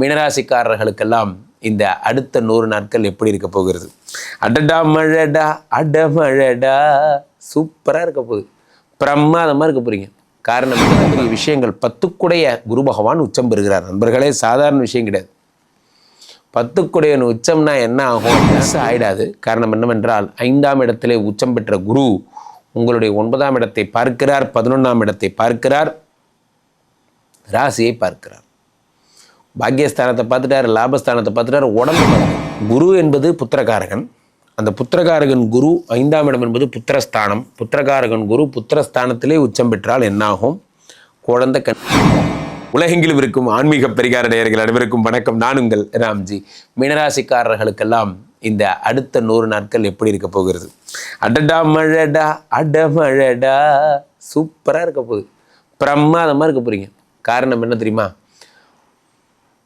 மீனராசிக்காரர்களுக்கெல்லாம் இந்த அடுத்த நூறு நாட்கள் எப்படி இருக்க போகிறது? அடடா மழடா அட மழடா சூப்பராக இருக்க போகுது. பிரமாதமாக இருக்க போறீங்க. காரணம் இவ்வளவு பெரிய விஷயங்கள் பத்துக்குடைய குரு பகவான் உச்சம் பெறுகிறார். நண்பர்களே சாதாரண விஷயம் கிடையாது. பத்துக்குடையன் உச்சம்னா என்ன ஆகும்? மிஸ் ஆயிடாது. காரணம் என்னவென்றால் ஐந்தாம் இடத்திலே உச்சம் பெற்ற குரு உங்களுடைய ஒன்பதாம் இடத்தை பார்க்கிறார் பதினொன்றாம் இடத்தை பார்க்கிறார் ராசியை பார்க்கிறார். பாக்கியஸ்தானத்தை பார்த்துட்டாரு லாபஸ்தானத்தை பார்த்துட்டாரு உடம்பு குரு என்பது புத்திரகாரகன். அந்த புத்திரகாரகன் குரு ஐந்தாம் இடம் என்பது புத்திரஸ்தானம். புத்திரகாரகன் குரு புத்திரஸ்தானத்திலே உச்சம் பெற்றால் என்னாகும்? குழந்தை கண் உலகெங்கிலும் இருக்கும் ஆன்மீக பரிகார நேயர்கள் அனைவருக்கும் வணக்கம். நானுங்கள் ராம்ஜி. மீனராசிக்காரர்களுக்கெல்லாம் இந்த அடுத்த நூறு நாட்கள் எப்படி இருக்க போகிறது? அடடா மழடா அடமழடா சூப்பராக இருக்க போகுது. பிரமாதமாக இருக்க போகிறீங்க காரணம் என்ன தெரியுமா?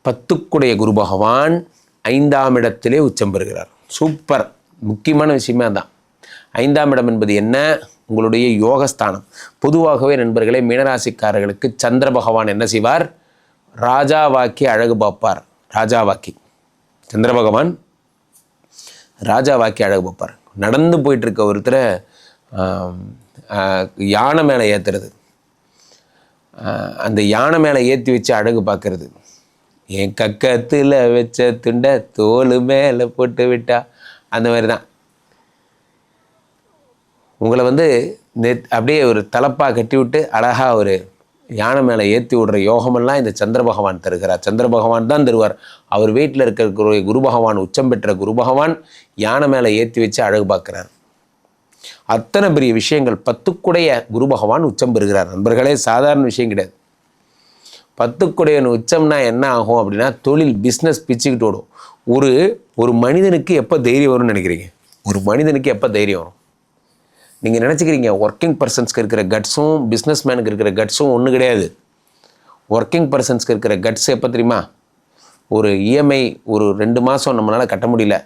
பத்துக்குடைய குரு பகவான் ஐந்தாம் இடத்திலே உச்சம் பெறுகிறார். சூப்பர். முக்கியமான விஷயமே தான் ஐந்தாம் இடம் என்பது என்ன? உங்களுடைய யோகஸ்தானம். பொதுவாகவே நண்பர்களே மீனராசிக்காரர்களுக்கு சந்திர பகவான் என்ன செய்வார்? ராஜாவாக்கி அழகு பார்ப்பார். ராஜாவாக்கி சந்திர பகவான் ராஜாவாக்கி அழகு பார்ப்பார். நடந்து போயிட்டுருக்க ஒருத்தரை யானை மேலே ஏற்றுறது அந்த யானை மேலே ஏற்றி வச்சு அழகு பார்க்கறது. என் கக்கத்தில் வச்ச துண்டை தோல் மேலே போட்டு விட்டா. அந்த மாதிரி தான் உங்களை வந்து நெத் அப்படியே ஒரு தலப்பாக கட்டி விட்டு அழகாக ஒரு யானை மேலே ஏற்றி விடுற யோகமெல்லாம் இந்த சந்திர பகவான் தருகிறார். சந்திர பகவான் தான் தருவார். அவர் வீட்டில் இருக்கிற குரு- குரு பகவான் உச்சம் பெற்ற குரு பகவான் யானை மேலே ஏற்றி வச்சு அழகு பார்க்குறார். அத்தனை பெரிய விஷயங்கள் பத்துக்குடைய குரு பகவான் உச்சம் பெறுகிறார். நண்பர்களே சாதாரண விஷயம் கிடையாது. பத்துக்குடையன் உச்சம்னா என்ன ஆகும் அப்படின்னா தொழில் பிஸ்னஸ் பிச்சுக்கிட்டு ஓடும். ஒரு ஒரு மனிதனுக்கு எப்போ தைரியம் வரும்னு நினைக்கிறீங்க? ஒரு மனிதனுக்கு எப்போ தைரியம் வரும்? நீங்கள் நினச்சிக்கிறீங்க ஒர்க்கிங் பர்சன்ஸ்க்கு இருக்கிற கட்ஸும் பிஸ்னஸ் மேனுக்கு இருக்கிற கட்ஸும் ஒன்று கிடையாது. ஒர்க்கிங் பர்சன்ஸ்க்கு இருக்கிற கட்ஸ் எப்போ தெரியுமா? ஒரு இஎம்ஐ ஒரு ரெண்டு மாதம் நம்மளால் கட்ட முடியல.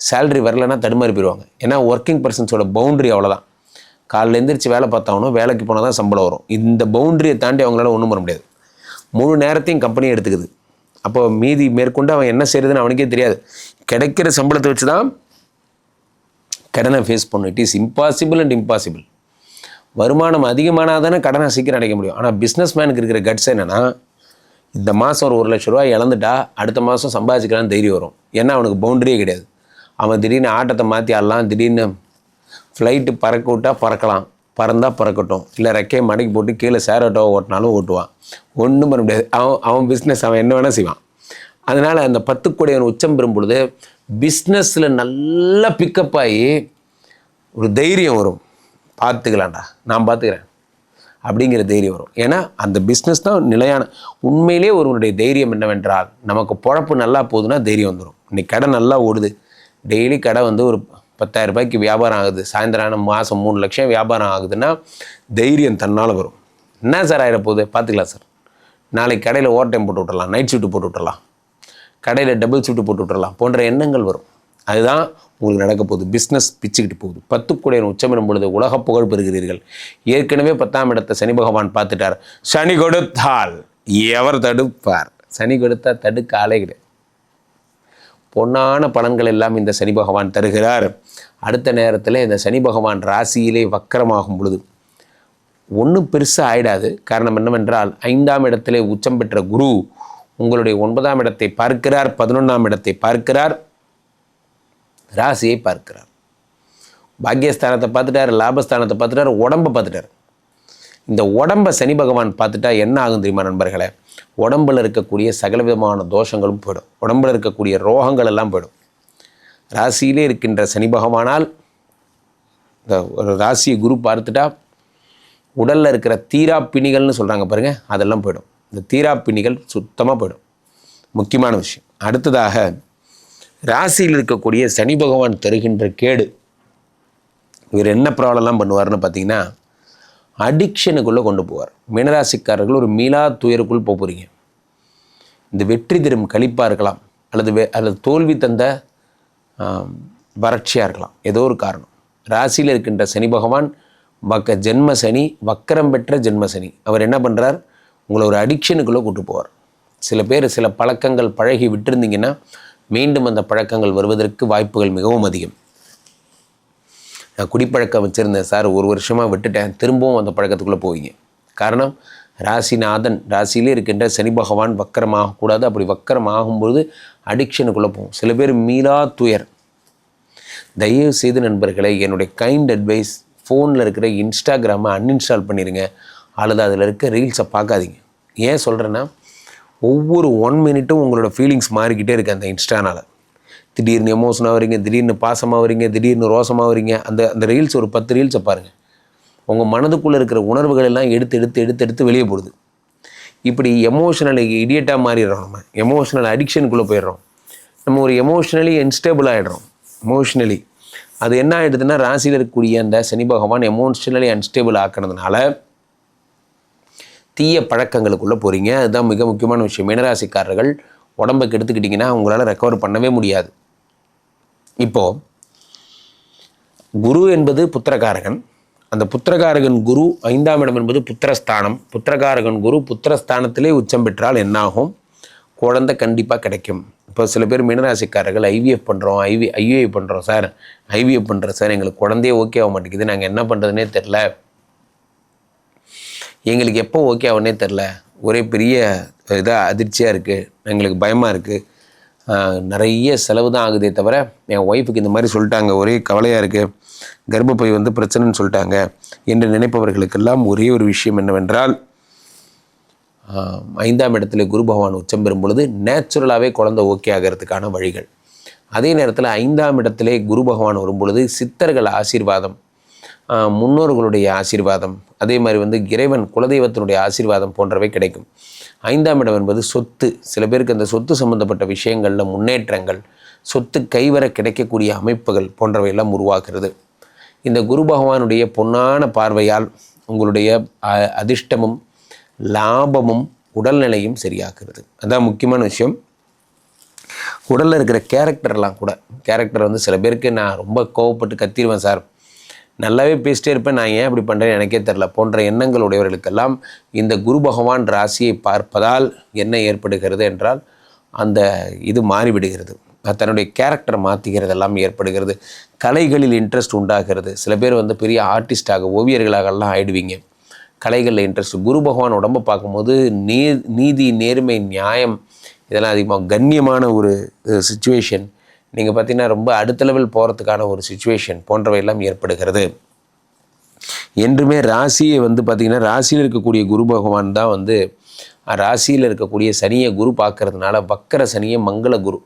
சேலரி வரலன்னா தடுமாறி போயிடுவாங்க. ஏன்னா ஒர்க்கிங் பர்சன்ஸோட பவுண்டரி அவ்வளோதான் காலைல எந்திரிச்சு வேலை பார்த்தாவணும் வேலைக்கு போனால் தான் சம்பளம் வரும். இந்த பவுண்டரியை தாண்டி அவங்களால ஒன்றும் பண்ண முடியாது. முழு நேரத்தையும் கம்பெனி எடுத்துக்குது. அப்போ மீதி மேற்கொண்டு அவன் என்ன செய்கிறதுன்னு அவனுக்கே தெரியாது. கிடைக்கிற சம்பளத்தை வச்சு தான் கடனை ஃபேஸ் பண்ணும். It is impossible and impossible வருமானம் அதிகமானால் தானே கடனை சீக்கிரம் அடைக்க முடியும். ஆனால் பிஸ்னஸ் மேனுக்கு இருக்கிற கட்ஸ் என்னென்னா இந்த மாதம் ஒரு ஒரு லட்ச ரூபாய் இழந்துட்டா அடுத்த மாதம் சம்பாதிச்சுக்கலாம்னு தைரியம் வரும். ஏன்னா அவனுக்கு பவுண்டரியே கிடையாது. அவன் திடீர்னு ஆட்டத்தை மாற்றி ஆடலாம் திடீர்னு ஃப்ளைட்டு பறக்க விட்டா பறக்கலாம். பறந்தால் பறக்கட்டும். இல்லை ரெக்கையை மடக்கி போட்டு கீழே சேர் ஓட்டினாலும் ஓட்டுவான். ஒன்றும் பண்ண முடியாது. அவன் அவன் பிஸ்னஸ் அவன் என்ன வேணால் செய்வான். அதனால் அந்த பத்து கோடியவன் உச்சம் பெறும் பொழுது பிஸ்னஸில் நல்லா பிக்கப் ஆகி ஒரு தைரியம் வரும். பார்த்துக்கலாம்டா. நான் பார்த்துக்கிறேன். அப்படிங்கிற தைரியம் வரும். ஏன்னா அந்த பிஸ்னஸ் தான் நிலையான உண்மையிலே ஒருவனுடைய தைரியம் என்னவென்றால் நமக்கு பொழப்பு நல்லா போகுதுன்னா தைரியம் வந்துடும் இன்னைக்கு கடை நல்லா ஓடுது. டெய்லி கடை வந்து ஒரு பத்தாயிரம் ரூபாய்க்கு வியாபாரம் ஆகுது. சாயந்தரம் மாதம் மூணு லட்சம் வியாபாரம் ஆகுதுன்னா தைரியம் தன்னால் வரும். என்ன சார் ஆகிட போகுது பார்த்துக்கலாம் சார். நாளைக்கு கடையில் ஓவர் டைம் போட்டு விட்றலாம் நைட் ஷிஃப்ட் போட்டு விட்றலாம் கடையில் டபுள் ஷிஃப்ட் போட்டு விட்றலாம் போன்ற எண்ணங்கள் வரும். அதுதான் உங்களுக்கு நடக்க போகுது. பிஸ்னஸ் பிச்சுக்கிட்டு போகுது. பத்துக்குடையன் உச்சமிடும் பொழுது உலக புகழ் பெறுகிறீர்கள். ஏற்கனவே பத்தாம் இடத்தை சனி பகவான் பார்த்துட்டார். சனி கொடுத்தால் எவர் தடுப்பார்? சனி கொடுத்தா தடுக்க ஆளே கிடையாது. பொன்னான பலன்கள் எல்லாம் இந்த சனி பகவான் தருகிறார். அடுத்த நேரத்தில் இந்த சனி பகவான் ராசியிலே வக்கரமாகும் பொழுது ஒன்றும் பெருசாக ஆயிடாது. காரணம் என்னவென்றால் ஐந்தாம் இடத்திலே உச்சம் பெற்ற குரு உங்களுடைய ஒன்பதாம் இடத்தை பார்க்கிறார் பதினொன்றாம் இடத்தை பார்க்கிறார் ராசியை பார்க்கிறார். பாக்கியஸ்தானத்தை பார்த்துட்டார் லாபஸ்தானத்தை பார்த்துட்டார் உடம்பை பார்த்துட்டார். இந்த உடம்பை சனி பகவான் பார்த்துட்டா என்ன ஆகும் தெரியுமா நண்பர்களே? உடம்பில் இருக்கக்கூடிய சகல விதமான தோஷங்களும் போயிடும். உடம்புல இருக்கக்கூடிய ரோகங்கள் எல்லாம் போயிடும். ராசியிலே இருக்கின்ற சனி பகவானால் இந்த ஒரு ராசியை குரு பார்த்துட்டா உடலில் இருக்கிற தீரா பிணிகள்னு சொல்கிறாங்க பாருங்கள் அதெல்லாம் போயிடும். இந்த தீரா பிணிகள் சுத்தமாக போயிடும். முக்கியமான விஷயம். அடுத்ததாக ராசியில் இருக்கக்கூடிய சனி பகவான் தருகின்ற கேடு. இவர் என்ன ப்ராப்ளம்லாம் பண்ணுவார்னு பார்த்தீங்கன்னா அடிக்ஷனுக்குள்ளே கொண்டு போவார். மீனராசிக்காரர்கள் ஒரு மீளா துயருக்குள் போக போகிறீங்க இந்த வெற்றி தரும் கழிப்பாக இருக்கலாம். அல்லது வே அல்லது தோல்வி தந்த வறட்சியாக இருக்கலாம். ஏதோ ஒரு காரணம். ராசியில் இருக்கின்ற சனி பகவான் வக்க ஜென்ம சனி வக்கரம் பெற்ற ஜென்ம சனி. அவர் என்ன பண்ணுறார் உங்களை ஒரு அடிக்ஷனுக்குள்ளே கூட்டு போவார். சில பேர் சில பழக்கங்கள் பழகி விட்டிருந்தீங்கன்னா மீண்டும் அந்த பழக்கங்கள் வருவதற்கு வாய்ப்புகள் மிகவும் அதிகம். நான் குடிப்பழக்கம் வச்சுருந்தேன் சார். ஒரு வருஷமாக விட்டுட்டேன். திரும்பவும் அந்த பழக்கத்துக்குள்ளே போவீங்க. காரணம் ராசிநாதன் ராசியிலே இருக்கின்ற சனி பகவான் வக்கரமாகக்கூடாது அப்படி வக்கரம் ஆகும்பொழுது அடிக்ஷனுக்குள்ளே போகும். சில பேர் மீளா துயர். தயவு செய்து நண்பர்களை என்னுடைய கைண்ட் அட்வைஸ் ஃபோனில் இருக்கிற இன்ஸ்டாகிராமை அன்இன்ஸ்டால் பண்ணிடுங்க அல்லது அதில் இருக்க ரீல்ஸை பார்க்காதீங்க. ஏன் சொல்கிறேன்னா ஒவ்வொரு ஒன் மினிட்டும் உங்களோட ஃபீலிங்ஸ் மாறிக்கிட்டே இருக்குது அந்த இன்ஸ்டானால் திடீர்னு எமோஷனாக வரீங்க திடீர்னு பாசமாக வரீங்க திடீர்னு ரோசமாக வரீங்க அந்த அந்த ரீல்ஸ் ஒரு பத்து ரீல்ஸை பாருங்கள் உங்கள் மனதுக்குள்ளே இருக்கிற உணர்வுகள் எல்லாம் எடுத்து எடுத்து எடுத்து எடுத்து வெளியே போடுது. இப்படி எமோஷனல் இடியட்டாக மாறிடுறோம் நம்ம. எமோஷனல் அடிக்ஷனுக்குள்ளே போயிடுறோம். நம்ம ஒரு எமோஷ்னலி இன்ஸ்டேபிள் ஆகிடுறோம் எமோஷ்னலி அது என்ன ஆகிடுதுன்னா ராசியில் இருக்கக்கூடிய அந்த சனி பகவான் எமோஷ்னலி அன்ஸ்டேபிள் ஆக்கினதுனால தீய பழக்கங்களுக்குள்ளே போகிறீங்க அதுதான் மிக முக்கியமான விஷயம். மீனராசிக்காரர்கள் உடம்பை கெடுத்துக்கிட்டிங்கன்னா உங்களால் ரெக்கவர் பண்ணவே முடியாது. இப்போது குரு என்பது புத்திரகாரகன். அந்த புத்திரகாரகன் குரு ஐந்தாம் இடம் என்பது புத்திரஸ்தானம். புத்திரகாரகன் குரு புத்திரஸ்தானத்திலே உச்சம் பெற்றால் என்னாகும்? குழந்தை கண்டிப்பாக கிடைக்கும். இப்போ சில பேர் மீனராசிக்காரர்கள் ஐவிஎஃப் பண்ணுறோம் ஐவி ஐவிஐ பண்ணுறோம் சார். ஐவிஎஃப் பண்ணுறோம் சார் எங்களுக்கு குழந்தையே ஓகே ஆக மாட்டேங்குது. நாங்கள் என்ன பண்ணுறதுனே தெரில எங்களுக்கு எப்போ ஓகே ஆகுனே தெரில ஒரே பெரிய இதாக அதிர்ச்சியாக இருக்குது எங்களுக்கு பயமாக இருக்குது நிறைய செலவு தான் ஆகுதே தவிர என் ஒய்ஃபுக்கு இந்த மாதிரி சொல்லிட்டாங்க. ஒரே கவலையாக இருக்குது கர்ப்பப்பை வந்து பிரச்சனைன்னு சொல்லிட்டாங்க. என்று நினைப்பவர்களுக்கெல்லாம் ஒரே ஒரு விஷயம் என்னவென்றால் ஐந்தாம் இடத்துல குரு பகவான் உச்சம் பெறும் பொழுது நேச்சுரலாகவே குழந்தை ஓகே ஆகிறதுக்கான வழிகள். அதே நேரத்தில் ஐந்தாம் இடத்திலே குரு பகவான் வரும் பொழுது சித்தர்கள் ஆசீர்வாதம் முன்னோர்களுடைய ஆசீர்வாதம் அதே மாதிரி வந்து இறைவன் குலதெய்வத்தினுடைய ஆசீர்வாதம் போன்றவை கிடைக்கும். ஐந்தாம் இடம் என்பது சொத்து. சில பேருக்கு அந்த சொத்து சம்பந்தப்பட்ட விஷயங்களில் முன்னேற்றங்கள் சொத்து கைவர கிடைக்கக்கூடிய அமைப்புகள் போன்றவையெல்லாம் உருவாகிறது. இந்த குரு பகவானுடைய பொன்னான பார்வையால் உங்களுடைய அ- அதிர்ஷ்டமும் லாபமும் உடல்நிலையும் சரியாகிறது. அதான் முக்கியமான விஷயம். உடலில் இருக்கிற கேரக்டர்லாம் கூட. கேரக்டர் வந்து சில பேருக்கு நான் ரொம்ப கோவப்பட்டு கத்திடுவேன் சார். நல்லாவே பேசிட்டே இருப்பேன். நான் ஏன் அப்படி பண்ணுறேன்னு எனக்கே தெரில போன்ற எண்ணங்கள் உடையவர்களுக்கெல்லாம் இந்த குரு பகவான் ராசியை பார்ப்பதால் என்ன ஏற்படுகிறது என்றால் அந்த இது மாறிவிடுகிறது. தன்னுடைய தன்னுடைய கேரக்டரை மாற்றிக்கிறதெல்லாம் ஏற்படுகிறது. கலைகளில் இன்ட்ரெஸ்ட் உண்டாகிறது. சில பேர் வந்து பெரிய ஆர்டிஸ்டாக ஓவியர்களாகலாம் ஆயிடுவீங்க. கலைகளில் இன்ட்ரெஸ்ட் குரு பகவான் உடம்பை பார்க்கும்போது நீ நீதி நேர்மை நியாயம் இதெல்லாம் அதிகமாக கண்ணியமான ஒரு சுச்சுவேஷன் நீங்கள் பார்த்தீங்கன்னா ரொம்ப அடுத்த லெவல் போகிறதுக்கான ஒரு சுச்சுவேஷன் போன்றவையெல்லாம் ஏற்படுகிறது. என்றுமே ராசியை வந்து பார்த்திங்கன்னா ராசியில் இருக்கக்கூடிய குரு பகவான் தான் வந்து ராசியில் இருக்கக்கூடிய சனியை குரு பார்க்கறதுனால வக்கர சனியை மங்கள குரு.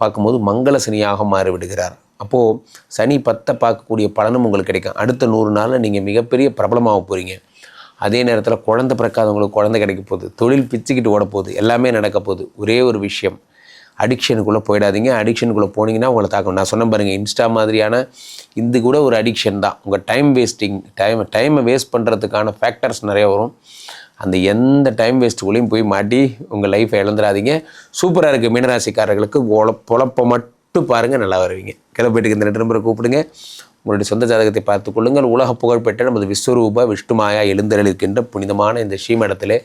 பார்க்கும்போது மங்கள சனியாக மாறிவிடுகிறார். அப்போது சனி பத்தை பார்க்கக்கூடிய பலனும் உங்களுக்கு கிடைக்கும். அடுத்த நூறு நாளில் நீங்கள் மிகப்பெரிய பிரபலமாக போகிறீங்க அதே நேரத்தில் குழந்தை பிறக்காதவங்களுக்கு குழந்தை கிடைக்க போகுது. தொழில் பிச்சுக்கிட்டு ஓட போகுது. எல்லாமே நடக்க போகுது. ஒரே ஒரு விஷயம். அடிக்ஷனுக்குள்ளே போயிடாதீங்க. அடிக்ஷனுக்குள்ளே போனீங்கன்னா உங்களை தாக்கும். நான் சொன்ன பாருங்கள் இன்ஸ்டா மாதிரியான இது கூட ஒரு அடிக்ஷன் தான். உங்கள் டைம் வேஸ்டிங் டைம் டைமை வேஸ்ட் பண்ணுறதுக்கான ஃபேக்டர்ஸ் நிறைய வரும். அந்த எந்த டைம் வேஸ்ட்டுக்குள்ளேயும் போய் மாட்டி உங்கள் லைஃப்பை இழந்துடாதீங்க. சூப்பராக இருக்குது மீனராசிக்காரர்களுக்கு உழ பொழப்ப மட்டும் பாருங்கள் நல்லா வருவீங்க. கிளம்பிட்டுக்கு இந்த ரெண்டு நம்பரை கூப்பிடுங்க. உங்களுடைய சொந்த ஜாதகத்தை பார்த்து கொள்ளுங்கள். உலக புகழ்பெற்ற நமது விஸ்வரூப விஷ்ணுமாயா எழுந்தருளிருக்கின்ற புனிதமான இந்த ஸ்ரீமடத்திலே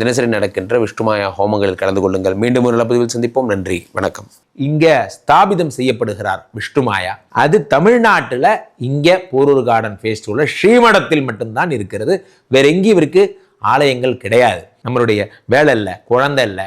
தினசரி நடக்கின்ற விஷ்ணுமாயா ஹோமங்களில் கலந்து கொள்ளுங்கள். மீண்டும் ஒரு நல்ல பதிவில் சந்திப்போம். நன்றி. வணக்கம். இங்கே ஸ்தாபிதம் செய்யப்படுகிறார் விஷ்ணுமாயா. அது தமிழ்நாட்டில் இங்கே போரூர் கார்டன் ஃபேஸ்டிவலில் ஸ்ரீமடத்தில் மட்டும்தான் இருக்கிறது. வேற எங்கேயும் இவருக்கு ஆலயங்கள் கிடையாது. நம்மளுடைய வேலை இல்லை குழந்தை இல்லை